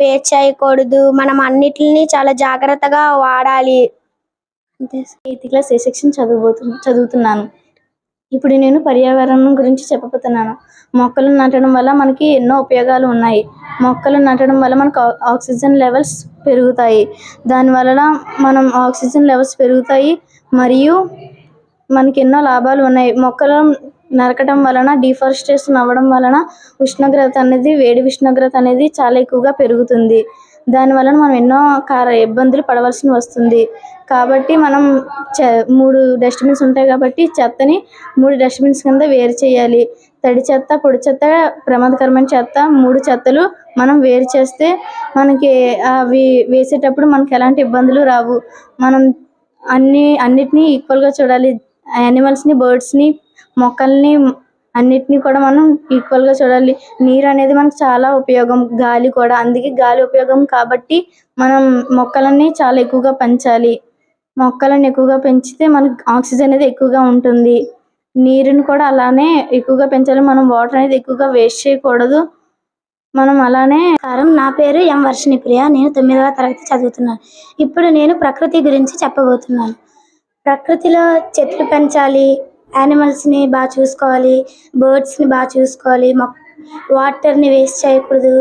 Waste చేయకూడదు మనం అన్నిటిని చాలా జాగ్రత్తగా వాడాలి. ఎయిత్ క్లాస్ ఏ సెక్షన్ చదువుతు చదువుతున్నాను. ఇప్పుడు నేను పర్యావరణం గురించి చెప్పబోతున్నాను. మొక్కలు నాటడం వల్ల మనకి ఎన్నో ఉపయోగాలు ఉన్నాయి. మొక్కలు నాటడం వల్ల మనకు ఆ- ఆక్సిజన్ లెవెల్స్ పెరుగుతాయి. దాని వలన మనం ఆక్సిజన్ లెవెల్స్ పెరుగుతాయి. మరియు మనకి ఎన్నో లాభాలు ఉన్నాయి. మొక్కలు నరకడం వలన డిఫారెస్టేషన్ అవ్వడం వలన ఉష్ణోగ్రత అనేది వేడి ఉష్ణోగ్రత అనేది చాలా ఎక్కువగా పెరుగుతుంది. దాని వలన మనం ఎన్నో కార ఇబ్బందులు పడవలసి వస్తుంది. కాబట్టి మనం చె మూడు డస్ట్బిన్స్ ఉంటాయి కాబట్టి చెత్తని మూడు డస్ట్బిన్స్ కింద వేరు చేయాలి. తడి చెత్త పొడి చెత్త ప్రమాదకరమైన చెత్త మూడు చెత్తలు మనం వేరు చేస్తే మనకి అవి వేసేటప్పుడు మనకి ఎలాంటి ఇబ్బందులు రావు. మనం అన్ని అన్నిటినీ ఈక్వల్గా చూడాలి. యానిమల్స్ని బర్డ్స్ని మొక్కల్ని అన్నిటినీ కూడా మనం ఈక్వల్గా చూడాలి. నీరు అనేది మనకు చాలా ఉపయోగం. గాలి కూడా. అందుకే గాలి ఉపయోగం కాబట్టి మనం మొక్కలని చాలా ఎక్కువగా పెంచాలి. మొక్కలను ఎక్కువగా పెంచితే మనకు ఆక్సిజన్ అనేది ఎక్కువగా ఉంటుంది. నీరుని కూడా అలానే ఎక్కువగా పెంచాలి. మనం వాటర్ అనేది ఎక్కువగా వేస్ట్ చేయకూడదు. మనం అలానే కారం నా పేరు ఎం వర్షిణి ప్రియ నేను తొమ్మిదవ తరగతి చదువుతున్నాను. ఇప్పుడు నేను ప్రకృతి గురించి చెప్పబోతున్నాను. ప్రకృతిలో చెట్లు పెంచాలి. యానిమల్స్ని బాగా చూసుకోవాలి బర్డ్స్ని బాగా చూసుకోవాలి మొక్ వాటర్ని వేస్ట్ చేయకూడదు.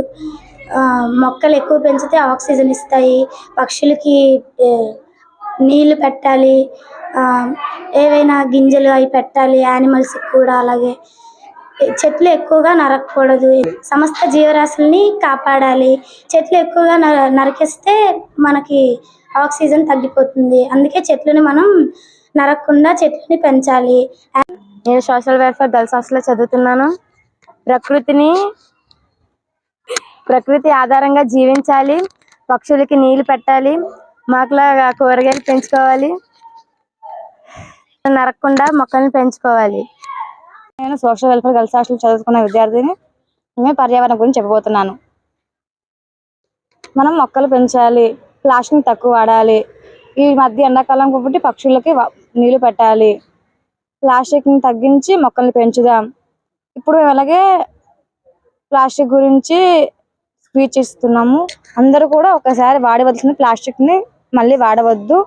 మొక్కలు ఎక్కువ పెంచితే ఆక్సిజన్ ఇస్తాయి పక్షులకి నీళ్ళు నీళ్ళు పెట్టాలి ఏవైనా గింజలు అవి పెట్టాలి యానిమల్స్కి కూడా అలాగే. చెట్లు ఎక్కువగా నరకకూడదు. సమస్త జీవరాశుల్ని కాపాడాలి. చెట్లు ఎక్కువగా నరకేస్తే మనకి ఆక్సిజన్ తగ్గిపోతుంది. అందుకే చెట్లని మనం నరకుండా చెట్లని పెంచాలి. నేను సోషల్ వెల్ఫేర్ గర్ల్స్ చదువుతున్నాను. ప్రకృతిని ప్రకృతి ఆధారంగా జీవించాలి. పక్షులకి నీళ్ళు పెట్టాలి. మాకులాగా కూరగాయలు పెంచుకోవాలి. నరకకుండా మొక్కల్ని పెంచుకోవాలి. నేను సోషల్ వెల్ఫేర్ గర్ల్స్ హాస్టల్ చదువుకున్న విద్యార్థిని. మేము పర్యావరణం గురించి చెప్పబోతున్నాను. మనం మొక్కలు పెంచాలి. ప్లాస్టిక్ తక్కువ వాడాలి. ఈ మధ్య ఎండాకాలం కాబట్టి పక్షులకి నీళ్ళు పెట్టాలి. ప్లాస్టిక్ని తగ్గించి మొక్కల్ని పెంచుదాం. ఇప్పుడు మేము అలాగే ప్లాస్టిక్ గురించి స్పీచ్ ఇస్తున్నాము. అందరూ కూడా ఒకసారి వాడవలసిన ప్లాస్టిక్ని మళ్ళీ వాడవద్దు.